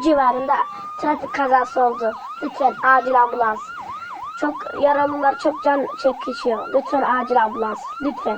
Köprü civarında trafik kazası oldu. Lütfen acil ambulans. Çok yaralılar çok can çekişiyor. Lütfen acil ambulans. Lütfen.